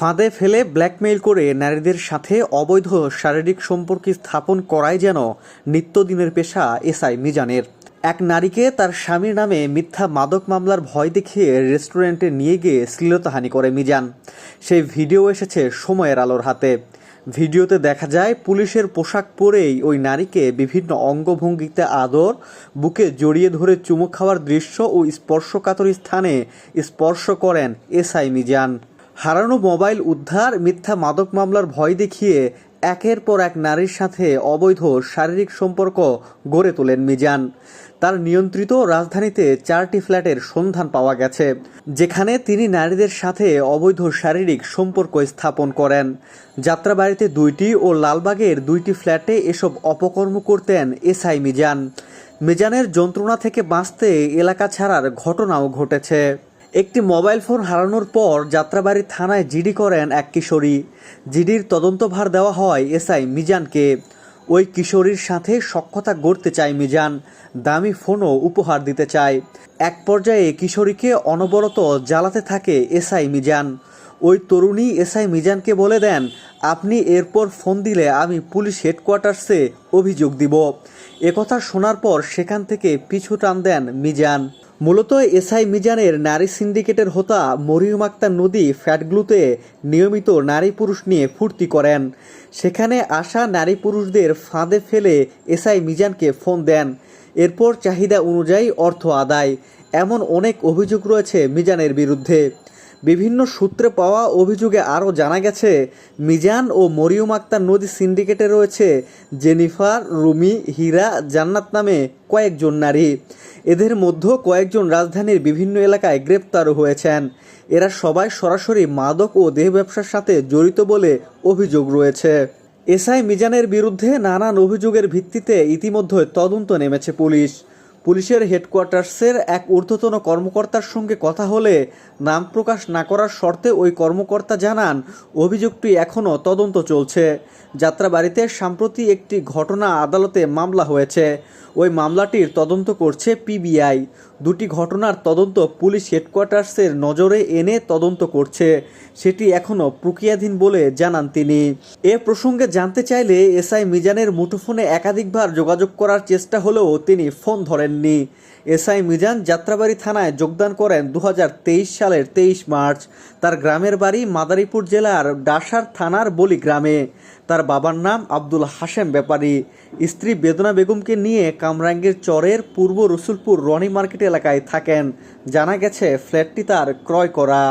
ফাঁদে ফেলে ব্ল্যাকমেইল করে নারীদের সাথে অবৈধ শারীরিক সম্পর্ক স্থাপন করাই যেন নিত্যদিনের পেশা এসআই মিজানের। এক নারীকে তার স্বামীর নামে মিথ্যা মাদক মামলার ভয় দেখিয়ে রেস্টুরেন্টে নিয়ে গিয়ে শ্লীলতাহানি করে মিজান। সেই ভিডিও এসেছে সময়ের আলোর হাতে। ভিডিওতে দেখা যায়, পুলিশের পোশাক পরেই ওই নারীকে বিভিন্ন অঙ্গভঙ্গিতে আদর, বুকে জড়িয়ে ধরে চুমু খাওয়ার দৃশ্য ও স্পর্শকাতর স্থানে স্পর্শ করেন এসআই মিজান। হারানো মোবাইল উদ্ধার, মিথ্যা মাদক মামলার ভয় দেখিয়ে একের পর এক নারীর সাথে অবৈধ শারীরিক সম্পর্ক গড়ে তোলেন মিজান। তার নিয়ন্ত্রিত রাজধানীতে চারটি ফ্ল্যাটের সন্ধান পাওয়া গেছে, যেখানে তিনি নারীদের সাথে অবৈধ শারীরিক সম্পর্ক স্থাপন করেন। যাত্রাবাড়িতে দুইটি ও লালবাগের দুইটি ফ্ল্যাটে এসব অপকর্ম করতেন এসআই মিজান। মিজানের যন্ত্রণা থেকে বাঁচতে এলাকা ছাড়ার ঘটনাও ঘটেছে। একটি মোবাইল ফোন হারানোর পর যাত্রাবাড়ি থানায় জিডি করেন এক কিশোরী। জিডির তদন্তভার দেওয়া হয় এসআই মিজানকে। ওই কিশোরীর সাথে সখ্যতা গড়তে চায় মিজান, দামি ফোনও উপহার দিতে চায়। এক পর্যায়ে কিশোরীকে অনবরত জ্বালাতে থাকে এসআই মিজান। ওই তরুণী এসআই মিজানকে বলে দেন, আপনি এরপর ফোন দিলে আমি পুলিশ হেডকোয়ার্টার্সে অভিযোগ দিব। একথা শোনার পর সেখান থেকে পিছু টান দেন মিজান। মূলত এসআই মিজানের নারী সিন্ডিকেটের হোতা মরিয়ম আক্তার নদী ফ্যাটগুলোতে নিয়মিত নারী পুরুষ নিয়ে ফুর্তি করেন। সেখানে আসা নারী পুরুষদের ফাঁদে ফেলে এসআই মিজানকে ফোন দেন। এরপর চাহিদা অনুযায়ী অর্থ আদায়। এমন অনেক অভিযোগ রয়েছে মিজানের বিরুদ্ধে। বিভিন্ন সূত্রে পাওয়া অভিযোগে আরও জানা গেছে, মিজান ও মরিয়ম আক্তার নদী সিন্ডিকেটে রয়েছে জেনিফার, রুমি, হীরা, জান্নাত নামে কয়েকজন নারী। এদের মধ্যে কয়েকজন রাজধানীর বিভিন্ন এলাকায় গ্রেপ্তারও হয়েছেন। এরা সবাই সরাসরি মাদক ও দেহ ব্যবসার সাথে জড়িত বলে অভিযোগ রয়েছে। এসআই মিজানের বিরুদ্ধে নানান অভিযোগের ভিত্তিতে ইতিমধ্যে তদন্ত নেমেছে পুলিশ। পুলিশের হেডকোয়ার্টার্সের এক ঊর্ধ্বতন কর্মকর্তার সঙ্গে কথা হলে নাম প্রকাশ না করার শর্তে ওই কর্মকর্তা জানান অভিযোগটি এখনও তদন্ত চলছে। যাত্রাবাড়িতে সাম্প্রতি একটি ঘটনা আদালতে মামলা হয়েছে। ওই মামলাটির তদন্ত করছে পিবিআই। দুটি ঘটনার তদন্ত পুলিশ হেডকোয়ার্টার্সের নজরে এনে তদন্ত করছে। সেটি এখনও প্রক্রিয়াধীন বলে জানান তিনি। এ প্রসঙ্গে জানতে চাইলে এসআই মিজানের মুঠোফোনে একাধিকবার যোগাযোগ করার চেষ্টা হলেও তিনি ফোন ধরেননি এসআই মিজান যাত্রাবাড়ি থানায় যোগদান করেন দু হাজার তেইশ সালের তেইশ মার্চ। তার গ্রামের বাড়ি মাদারীপুর জেলার ডাসার থানার বলি গ্রামে। তার বাবার নাম আব্দুল হাশেম ব্যাপারী। স্ত্রী বেদনা বেগমকে নিয়ে কামরাঙ্গের চরের পূর্ব রসুলপুর রনি মার্কেট এলাকায় থাকেন। জানা গেছে, ফ্ল্যাটটি তার ক্রয় করা।